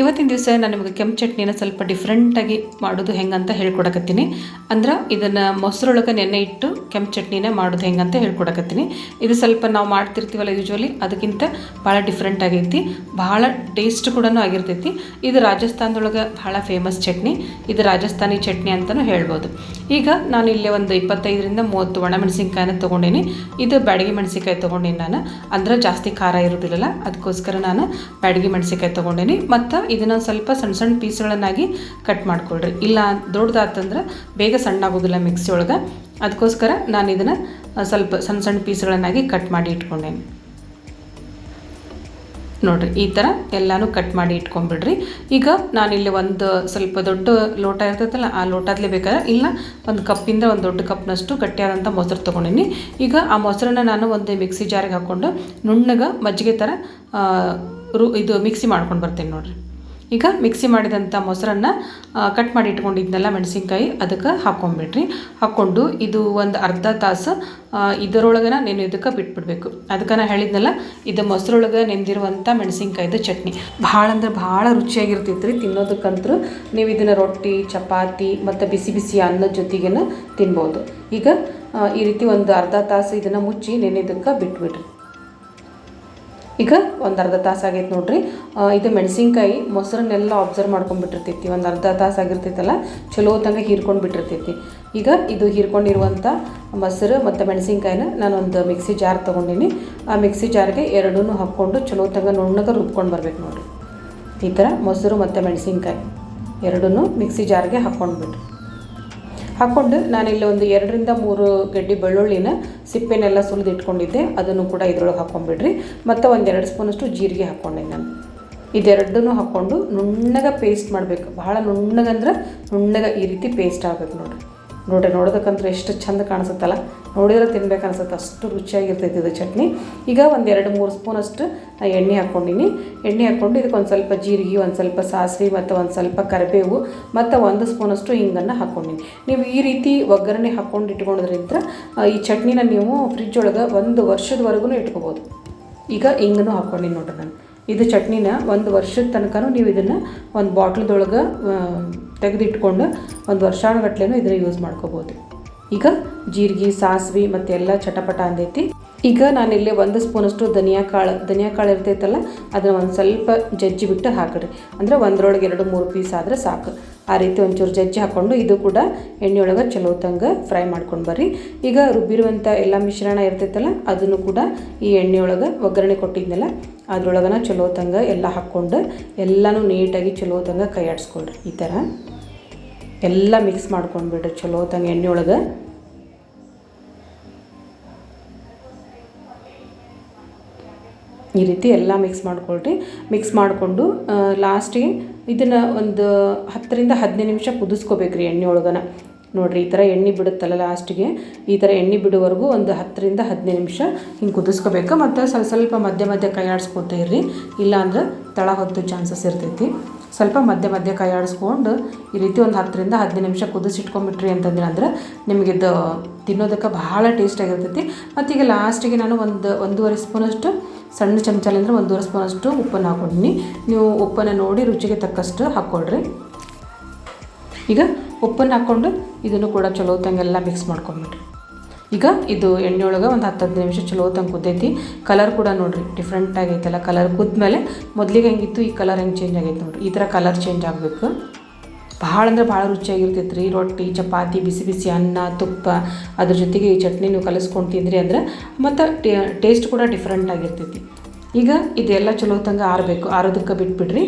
ಇವತ್ತಿನ ದಿವಸ ನಾನು ನಿಮಗೆ ಕೆಂಪು ಚಟ್ನಿನ ಸ್ವಲ್ಪ ಡಿಫ್ರೆಂಟಾಗಿ ಮಾಡೋದು ಹೆಂಗಂತ ಹೇಳ್ಕೊಡಕತ್ತೀನಿ. ಅಂದ್ರೆ ಇದನ್ನು ಮೊಸರೊಳಗೆ ನೆನೆ ಇಟ್ಟು ಕೆಂಪು ಚಟ್ನಿನ ಮಾಡೋದು ಹೆಂಗಂತ ಹೇಳ್ಕೊಡಕತ್ತೀನಿ. ಇದು ಸ್ವಲ್ಪ ನಾವು ಮಾಡ್ತಿರ್ತೀವಲ್ಲ ಯೂಶ್ವಲಿ ಅದಕ್ಕಿಂತ ಭಾಳ ಡಿಫ್ರೆಂಟ್ ಆಗೈತಿ. ಭಾಳ ಟೇಸ್ಟ್ ಕೂಡ ಆಗಿರ್ತೈತಿ. ಇದು ರಾಜಸ್ಥಾನದೊಳಗೆ ಭಾಳ ಫೇಮಸ್ ಚಟ್ನಿ. ಇದು ರಾಜಸ್ಥಾನಿ ಚಟ್ನಿ ಅಂತಲೂ ಹೇಳ್ಬೋದು. ಈಗ ನಾನು ಇಲ್ಲಿ ಒಂದು ಇಪ್ಪತ್ತೈದರಿಂದ ಮೂವತ್ತು ಒಣಮೆಣಸಿನ್ಕಾಯಿನ ತೊಗೊಂಡೀನಿ. ಇದು ಬ್ಯಾಡಗಿ ಮೆಣಸಿನಕಾಯಿ ತೊಗೊಂಡೀನಿ ನಾನು. ಅಂದ್ರೆ ಜಾಸ್ತಿ ಖಾರ ಇರೋದಿಲ್ಲಲ್ಲ, ಅದಕ್ಕೋಸ್ಕರ ನಾನು ಬ್ಯಾಡಗಿ ಮೆಣಸಿನಕಾಯಿ ತೊಗೊಂಡೇನಿ. ಮತ್ತು ಇದನ್ನು ಸ್ವಲ್ಪ ಸಣ್ಣ ಸಣ್ಣ ಪೀಸ್ಗಳನ್ನಾಗಿ ಕಟ್ ಮಾಡ್ಕೊಳ್ರಿ. ಇಲ್ಲ ದೊಡ್ಡದಾತಂದ್ರೆ ಬೇಗ ಸಣ್ಣ ಆಗೋದಿಲ್ಲ ಮಿಕ್ಸಿ ಒಳಗೆ. ಅದಕ್ಕೋಸ್ಕರ ನಾನು ಇದನ್ನು ಸ್ವಲ್ಪ ಸಣ್ಣ ಸಣ್ಣ ಪೀಸ್ಗಳನ್ನಾಗಿ ಕಟ್ ಮಾಡಿ ಇಟ್ಕೊಂಡೇನಿ. ನೋಡಿರಿ, ಈ ಥರ ಎಲ್ಲನೂ ಕಟ್ ಮಾಡಿ ಇಟ್ಕೊಂಡ್ಬಿಡ್ರಿ ಈಗ ನಾನಿಲ್ಲಿ ಒಂದು ಸ್ವಲ್ಪ ದೊಡ್ಡ ಲೋಟ ಇರ್ತೈತಲ್ಲ, ಆ ಲೋಟದಲ್ಲೇ ಬೇಕಾದ್ರೆ, ಇಲ್ಲ ಒಂದು ಕಪ್ಪಿಂದ ಒಂದು ದೊಡ್ಡ ಕಪ್ನಷ್ಟು ಗಟ್ಟಿಯಾದಂಥ ಮೊಸರು ತೊಗೊಂಡಿನಿ. ಈಗ ಆ ಮೊಸರನ್ನ ನಾನು ಒಂದು ಮಿಕ್ಸಿ ಜಾರಿಗೆ ಹಾಕ್ಕೊಂಡು ನುಣ್ಣಗೆ ಮಜ್ಜಿಗೆ ಥರ ರು, ಇದು ಮಿಕ್ಸಿ ಮಾಡ್ಕೊಂಡು ಬರ್ತೀನಿ ನೋಡಿರಿ. ಈಗ ಮಿಕ್ಸಿ ಮಾಡಿದಂಥ ಮೊಸರನ್ನು ಕಟ್ ಮಾಡಿ ಇಟ್ಕೊಂಡಿದ್ನೆಲ್ಲ ಮೆಣಸಿನ್ಕಾಯಿ, ಅದಕ್ಕೆ ಹಾಕ್ಕೊಂಬಿಡ್ರಿ ಹಾಕ್ಕೊಂಡು ಇದು ಒಂದು ಅರ್ಧ ತಾಸು ಇದರೊಳಗನ ನೆನೆ ಇದಕ್ಕೆ ಬಿಟ್ಬಿಡ್ಬೇಕು. ಅದಕ್ಕೆ ನಾನು ಹೇಳಿದ್ನಲ್ಲ, ಇದು ಮೊಸರೊಳಗೆ ನೆಂದಿರುವಂಥ ಮೆಣಸಿನ್ಕಾಯ್ದು ಚಟ್ನಿ. ಭಾಳ ಅಂದ್ರೆ ಭಾಳ ರುಚಿಯಾಗಿರ್ತೈತೆ ರೀ ತಿನ್ನೋದಕ್ಕಂತೂ ನೀವು ಇದನ್ನು ರೊಟ್ಟಿ, ಚಪಾತಿ ಮತ್ತು ಬಿಸಿ ಬಿಸಿ ಅನ್ನದ ಜೊತೆಗೇನ ತಿನ್ಬೋದು. ಈಗ ಈ ರೀತಿ ಒಂದು ಅರ್ಧ ತಾಸು ಇದನ್ನು ಮುಚ್ಚಿ ನೆನೆದಕ್ಕೆ ಬಿಟ್ಬಿಡ್ರಿ. ಈಗ ಒಂದು ಅರ್ಧ ತಾಸು ಆಗೈತೆ ನೋಡ್ರಿ. ಇದು ಮೆಣಸಿನ್ಕಾಯಿ ಮೊಸರನ್ನೆಲ್ಲ ಅಬ್ಸರ್ವ್ ಮಾಡ್ಕೊಂಡ್ಬಿಟ್ಟಿರ್ತೈತಿ. ಒಂದು ಅರ್ಧ ತಾಸು ಆಗಿರ್ತೈತಲ್ಲ, ಚಲೋ ತಂಗ ಹೀರ್ಕೊಂಡು ಬಿಟ್ಟಿರ್ತೈತಿ. ಈಗ ಇದು ಹೀರ್ಕೊಂಡಿರುವಂಥ ಮೊಸರು ಮತ್ತು ಮೆಣಸಿನ್ಕಾಯಿನ ನಾನು ಒಂದು ಮಿಕ್ಸಿ ಜಾರ್ ತೊಗೊಂಡಿನಿ. ಆ ಮಿಕ್ಸಿ ಜಾರ್ಗೆ ಎರಡೂ ಹಾಕ್ಕೊಂಡು ಚಲೋ ತಂಗ ನುಣ್ಣಗೆ ರುಬ್ಕೊಂಡು ಬರ್ಬೇಕು ನೋಡಿರಿ. ಈ ಥರ ಮೊಸರು ಮತ್ತು ಮೆಣಸಿನ್ಕಾಯಿ ಎರಡೂ ಮಿಕ್ಸಿ ಜಾರ್ಗೆ ಹಾಕ್ಕೊಂಡ್ಬಿಟ್ರಿ. ಹಾಕ್ಕೊಂಡು ಇಲ್ಲಿ ಒಂದು ಎರಡರಿಂದ ಮೂರು ಗಡ್ಡಿ ಬೆಳ್ಳುಳ್ಳಿನ ಸಿಪ್ಪೆನೆಲ್ಲ ಸುಲಿದು ಇಟ್ಕೊಂಡಿದ್ದೆ ಅದನ್ನು ಕೂಡ ಇದ್ರೊಳಗೆ ಹಾಕ್ಕೊಂಡ್ಬಿಡ್ರಿ ಮತ್ತು ಒಂದು ಎರಡು ಸ್ಪೂನಷ್ಟು ಜೀರಿಗೆ ಹಾಕ್ಕೊಂಡೆ ನಾನು. ಇದೆರಡನ್ನೂ ಹಾಕ್ಕೊಂಡು ನುಣ್ಣಗೆ ಪೇಸ್ಟ್ ಮಾಡಬೇಕು. ಭಾಳ ನುಣ್ಣಗಂದ್ರೆ ನುಣ್ಣಗೆ ಈ ರೀತಿ ಪೇಸ್ಟ್ ಆಗಬೇಕು ನೋಡಿರಿ. ನೋಡ್ರಿ ನೋಡೋದಕ್ಕಂದ್ರೆ ಎಷ್ಟು ಚಂದ ಕಾಣಿಸುತ್ತಲ್ಲ. ನೋಡಿದ್ರೆ ತಿನ್ಬೇಕು ಅನ್ಸುತ್ತೆ. ಅಷ್ಟು ರುಚಿಯಾಗಿರ್ತೈತಿ ಇದು ಚಟ್ನಿ. ಈಗ ಒಂದು ಎರಡು ಮೂರು ಸ್ಪೂನಷ್ಟು ಎಣ್ಣೆ ಹಾಕ್ಕೊಂಡಿನಿ. ಎಣ್ಣೆ ಹಾಕ್ಕೊಂಡು ಇದಕ್ಕೆ ಒಂದು ಸ್ವಲ್ಪ ಜೀರಿಗೆ, ಒಂದು ಸ್ವಲ್ಪ ಸಾಸಿವೆ ಮತ್ತು ಒಂದು ಸ್ವಲ್ಪ ಕರಿಬೇವು ಮತ್ತು ಒಂದು ಸ್ಪೂನಷ್ಟು ಹಿಂಗನ್ನು ಹಾಕ್ಕೊಂಡಿನಿ. ನೀವು ಈ ರೀತಿ ಒಗ್ಗರಣೆ ಹಾಕ್ಕೊಂಡು ಇಟ್ಕೊಂಡ್ರಿಂದ ಈ ಚಟ್ನಿನ ನೀವು ಫ್ರಿಜ್ ಒಳಗೆ ಒಂದು ವರ್ಷದವರೆಗೂ ಇಟ್ಕೋಬೋದು. ಈಗ ಹಿಂಗನ್ನು ಹಾಕ್ಕೊಂಡಿನಿ ನೋಡ್ರಿ ನಾನು. ಇದು ಚಟ್ನಿನ ಒಂದು ವರ್ಷದ ತನಕನೂ ನೀವು ಇದನ್ನು ಒಂದು ಬಾಟ್ಲದೊಳಗೆ ತೆಗೆದಿಟ್ಕೊಂಡು ಒಂದು ವರ್ಷಾನುಗಟ್ಲೆನೂ ಇದನ್ನು ಯೂಸ್ ಮಾಡ್ಕೋಬೋದು. ಈಗ ಜೀರಿಗೆ, ಸಾಸಿವೆ ಮತ್ತು ಎಲ್ಲ ಚಟಪಟ ಅಂದೈತಿ. ಈಗ ನಾನಿಲ್ಲಿ ಒಂದು ಸ್ಪೂನಷ್ಟು ಧನಿಯಾ ಕಾಳು ಧನಿಯಾ ಕಾಳು ಇರ್ತೈತಲ್ಲ, ಅದನ್ನು ಒಂದು ಸ್ವಲ್ಪ ಜಜ್ಜಿ ಬಿಟ್ಟು ಹಾಕಿರಿ. ಅಂದರೆ ಒಂದರೊಳಗೆ ಎರಡು ಮೂರು ಪೀಸ್ ಆದರೆ ಸಾಕು. ಆ ರೀತಿ ಒಂಚೂರು ಜಜ್ಜಿ ಹಾಕ್ಕೊಂಡು ಇದು ಕೂಡ ಎಣ್ಣೆಯೊಳಗೆ ಚಲೋ ತಂಗ ಫ್ರೈ ಮಾಡ್ಕೊಂಡು ಬರ್ರಿ. ಈಗ ರುಬ್ಬಿರುವಂಥ ಎಲ್ಲ ಮಿಶ್ರಣ ಇರ್ತೈತಲ್ಲ, ಅದನ್ನು ಕೂಡ ಈ ಎಣ್ಣೆಯೊಳಗೆ ಒಗ್ಗರಣೆ ಕೊಟ್ಟಿದ್ನಲ್ಲ ಅದ್ರೊಳಗನ ಚಲೋ ತಂಗ ಎಲ್ಲ ಹಾಕ್ಕೊಂಡು ಎಲ್ಲನೂ ನೀಟಾಗಿ ಚಲೋ ತಂಗ ಕೈ ಆಡಿಸ್ಕೊಳ್ರಿ. ಈ ಥರ ಎಲ್ಲ ಮಿಕ್ಸ್ ಮಾಡ್ಕೊಂಡ್ಬಿಡ್ರಿ ಚಲೋ ತಂಗ ಎಣ್ಣೆಯೊಳಗೆ. ಈ ರೀತಿ ಎಲ್ಲ ಮಿಕ್ಸ್ ಮಾಡ್ಕೊಳ್ರಿ. ಮಿಕ್ಸ್ ಮಾಡಿಕೊಂಡು ಲಾಸ್ಟಿಗೆ ಇದನ್ನು ಒಂದು ಹತ್ತರಿಂದ ಹದಿನೈದು ನಿಮಿಷ ಕುದಿಸ್ಕೋಬೇಕ್ರಿ ಎಣ್ಣೆ ಒಳಗನ ನೋಡಿರಿ, ಈ ಥರ ಎಣ್ಣೆ ಬಿಡುತ್ತಲ್ಲ ಲಾಸ್ಟಿಗೆ, ಈ ಥರ ಎಣ್ಣೆ ಬಿಡುವವರೆಗೂ ಒಂದು ಹತ್ತರಿಂದ ಹದಿನೈದು ನಿಮಿಷ ಹಿಂಗೆ ಕುದಿಸ್ಕೋಬೇಕು. ಮತ್ತು ಸ್ವಲ್ಪ ಸ್ವಲ್ಪ ಮಧ್ಯ ಮಧ್ಯ ಕೈ ಆಡಿಸ್ಕೊತಾ ಇರ್ರಿ. ಇಲ್ಲಾಂದ್ರೆ ತಳ ಹೊತ್ತು ಚಾನ್ಸಸ್ ಇರ್ತೈತಿ. ಸ್ವಲ್ಪ ಮಧ್ಯ ಮಧ್ಯ ಕೈ ಆಡಿಸ್ಕೊಂಡು ಈ ರೀತಿ ಒಂದು ಹತ್ತರಿಂದ ಹದಿನೈದು ನಿಮಿಷ ಕುದಿಸಿಟ್ಕೊಂಬಿಟ್ರಿ ಅಂತಂದ್ರೆ, ಅಂದ್ರೆ ನಿಮಗಿದು ತಿನ್ನೋದಕ್ಕೆ ಭಾಳ ಟೇಸ್ಟಾಗಿರ್ತೈತಿ ಮತ್ತು ಈಗ ಲಾಸ್ಟಿಗೆ ನಾನು ಒಂದು, ಒಂದೂವರೆ ಸ್ಪೂನಷ್ಟು ಸಣ್ಣ ಚಮಚಲಿಂದ್ರೆ ಒಂದೂವರೆ ಸ್ಪೂನಷ್ಟು ಉಪ್ಪನ್ನು ಹಾಕೊಂಡಿನಿ ನೀವು ಉಪ್ಪನ್ನು ನೋಡಿ ರುಚಿಗೆ ತಕ್ಕಷ್ಟು ಹಾಕ್ಕೊಳ್ರಿ ಈಗ ಉಪ್ಪನ್ನು ಹಾಕ್ಕೊಂಡು ಇದನ್ನು ಕೂಡ ಚಲೋ ತಂಗೆಲ್ಲ ಮಿಕ್ಸ್ ಮಾಡ್ಕೊಂಬಿಟ್ರಿ ಈಗ ಇದು ಎಣ್ಣೆ ಒಳಗೆ ಒಂದು ಹತ್ತು ಹದಿನೈದು ನಿಮಿಷ ಚಲೋ ತಂಗೆ ಕುದ್ದೈತಿ. ಕಲರ್ ಕೂಡ ನೋಡಿರಿ ಡಿಫ್ರೆಂಟ್ ಆಗೈತಲ್ಲ ಕಲರ್ ಕುದ್ಮೇಲೆ ಮೊದಲಿಗೆ ಹೆಂಗಿತ್ತು, ಈ ಕಲರ್ ಹೆಂಗೆ ಚೇಂಜ್ ಆಗೈತೆ ನೋಡಿರಿ. ಈ ಥರ ಕಲರ್ ಚೇಂಜ್ ಆಗಬೇಕು. ಭಾಳ ಅಂದ್ರೆ ಭಾಳ ರುಚಿಯಾಗಿರ್ತೈತೆ ರೀ ರೊಟ್ಟಿ, ಚಪಾತಿ, ಬಿಸಿ ಬಿಸಿ ಅನ್ನ, ತುಪ್ಪ, ಅದ್ರ ಜೊತೆಗೆ ಈ ಚಟ್ನಿ ನೀವು ಕಲಿಸ್ಕೊಂಡು ತಿಂದ್ರಿ ಅಂದ್ರೆ ಮತ್ತು ಟೇಸ್ಟ್ ಕೂಡ ಡಿಫ್ರೆಂಟ್ ಆಗಿರ್ತೈತಿ. ಈಗ ಇದೆಲ್ಲ ಚಲೋ ತಂಗ ಆರಬೇಕು. ಆರೋದಕ್ಕೆ ಬಿಟ್ಬಿಡ್ರಿ.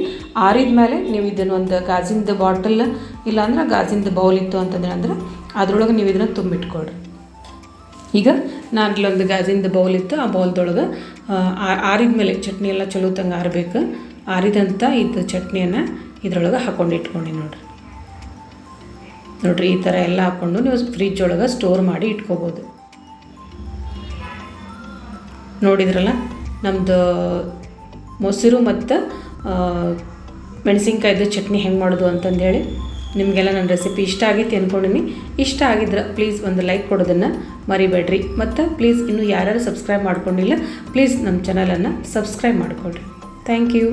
ಆರಿದ ಮೇಲೆ ನೀವು ಇದನ್ನು ಒಂದು ಗಾಜಿಂದ ಬಾಟಲ್ ಇಲ್ಲಾಂದ್ರೆ ಗಾಜಿಂದ ಬೌಲ್ ಇತ್ತು ಅಂತಂದ್ರೆ ಅಂದ್ರೆ ಅದರೊಳಗೆ ನೀವು ಇದನ್ನು ತುಂಬಿಟ್ಕೊಡ್ರಿ ಈಗ ನಾನು ಇಲ್ಲೊಂದು ಗಾಜಿಂದ ಬೌಲ್ ಇತ್ತು. ಆ ಬೌಲ್ದೊಳಗೆ ಆರಿದ ಮೇಲೆ ಚಟ್ನಿ ಎಲ್ಲ ಚಲೋ ತಂಗೆ ಆರಬೇಕು. ಆರಿದಂಥ ಇದು ಚಟ್ನಿಯನ್ನು ಇದರೊಳಗೆ ಹಾಕೊಂಡು ಇಟ್ಕೊಂಡು ನೋಡ್ರಿ. ನೋಡಿರಿ, ಈ ಥರ ಎಲ್ಲ ಹಾಕ್ಕೊಂಡು ನೀವು ಫ್ರಿಜ್ ಒಳಗೆ ಸ್ಟೋರ್ ಮಾಡಿ ಇಟ್ಕೋಬೋದು. ನೋಡಿದ್ರಲ್ಲ? ನಮ್ಮದು ಮೊಸರು ಮತ್ತು ಮೆಣಸಿನ್ಕಾಯ್ದು ಚಟ್ನಿ ಹೆಂಗೆ ಮಾಡೋದು ಅಂತಂದೇಳಿ ನಿಮಗೆಲ್ಲ ನನ್ನ ರೆಸಿಪಿ ಇಷ್ಟ ಆಗೈತಿ ಅಂದ್ಕೊಂಡಿನಿ ಇಷ್ಟ ಆಗಿದ್ರೆ ಪ್ಲೀಸ್ ಒಂದು ಲೈಕ್ ಕೊಡೋದನ್ನು ಮರಿಬೇಡ್ರಿ. ಮತ್ತು ಪ್ಲೀಸ್ ಇನ್ನೂ ಯಾರ್ಯಾರು ಸಬ್ಸ್ಕ್ರೈಬ್ ಮಾಡ್ಕೊಂಡಿಲ್ಲ ಪ್ಲೀಸ್ ನಮ್ಮ ಚಾನಲನ್ನು ಸಬ್ಸ್ಕ್ರೈಬ್ ಮಾಡಿಕೊಡ್ರಿ ಥ್ಯಾಂಕ್ ಯು